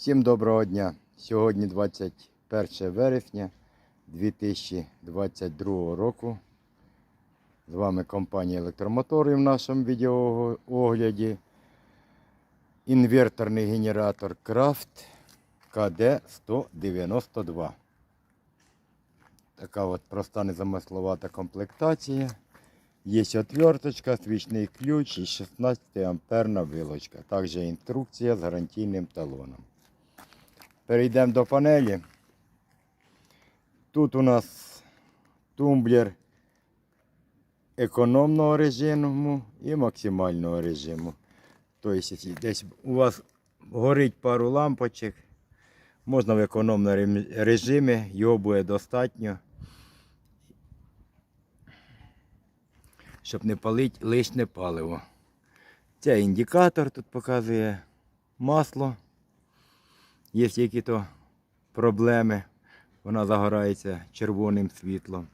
Всім доброго дня. Сьогодні 21 вересня 2022 року. З вами компанія Електромотори в нашому відеоогляді. Інверторний генератор Крафт КД-192. Така от проста незамисловата комплектація. Є отверточка, свічний ключ і 16 амперна вилочка. Також інструкція з гарантійним талоном. Перейдемо до панелі. Тут у нас тумблер економного режиму і максимального режиму. Тобто, десь у вас горить пару лампочок, можна в економному режимі, його буде достатньо. щоб не палити лишнє паливо. Це індикатор тут показує масло. Є які-то проблеми, вона загорається червоним світлом.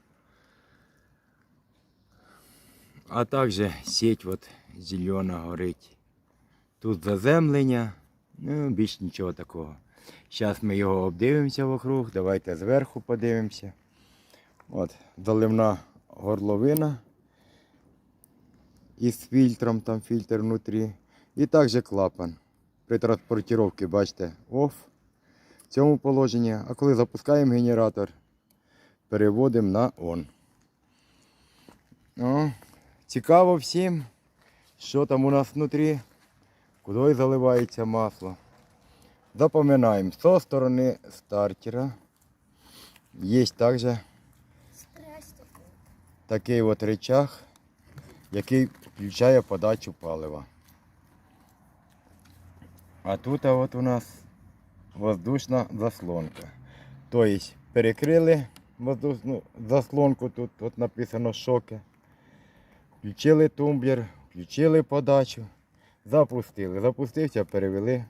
А також сеть от зелена горить. Тут заземлення, ну більш нічого такого. Зараз ми його обдивимося вокруг, давайте зверху подивимося. От, заливна горловина із фільтром, там фільтр внутрі. І також клапан. При транспортировці, бачите, off в цьому положенні. А коли запускаємо генератор, переводимо на on. О, цікаво всім, що там у нас внутрі, куди заливається масло. Запоминаємо, з сторони стартера є також такий от речах, який включає подачу палива. А тут а от у нас воздушна заслонка. Тобто перекрили воздушну заслонку, тут от написано шоки. Включили тумблер, включили подачу, запустили. Запустився, перевели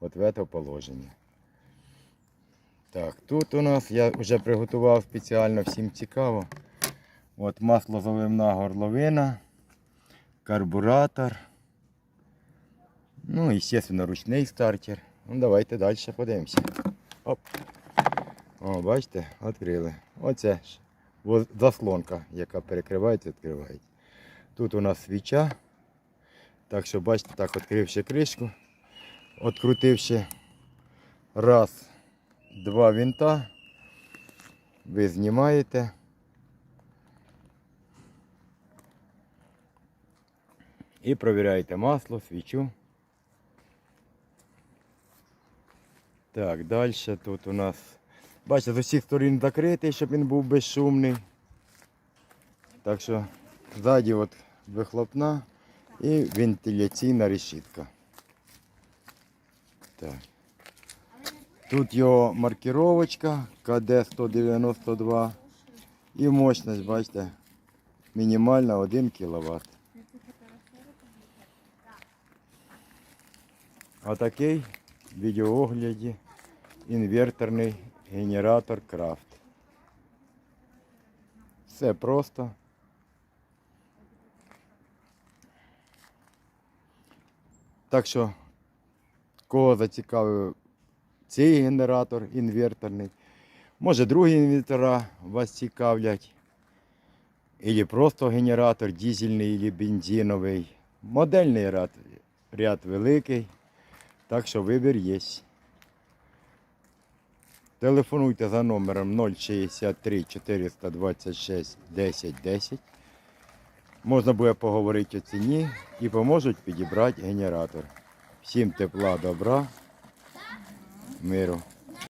от в це положення. Так, тут у нас я вже приготував спеціально всім цікаво. От маслозаливна горловина, карбуратор. Ну, звісно, ручний стартер. Ну, давайте далі подивимося. Оп. О, бачите, відкрили. Оце заслонка, яка перекривається, відкривається. Тут у нас свіча. Так що, бачите, так відкривши кришку, відкрутивши раз, два винта, ви знімаєте. І провіряєте масло, свічу. Так, далі тут у нас, бачите, з усіх сторін закритий, щоб він був безшумний. Так що ззаді от вихлопна і вентиляційна решітка. Так. Тут його маркировочка КД-192 і мощність, бачите, мінімальна 1 кВт. Отакий в відеоогляді інверторний генератор Крафт. Все просто. Так що, кого зацікавив цей генератор інверторний, може другі інвертора вас цікавлять. Или просто генератор дизельний, или бензиновий. Модельний ряд, ряд великий. Так що вибір є. Телефонуйте за номером 063 426 10 10. Можна буде поговорити о ціні і поможуть підібрати генератор. Всім тепла, добра, миру.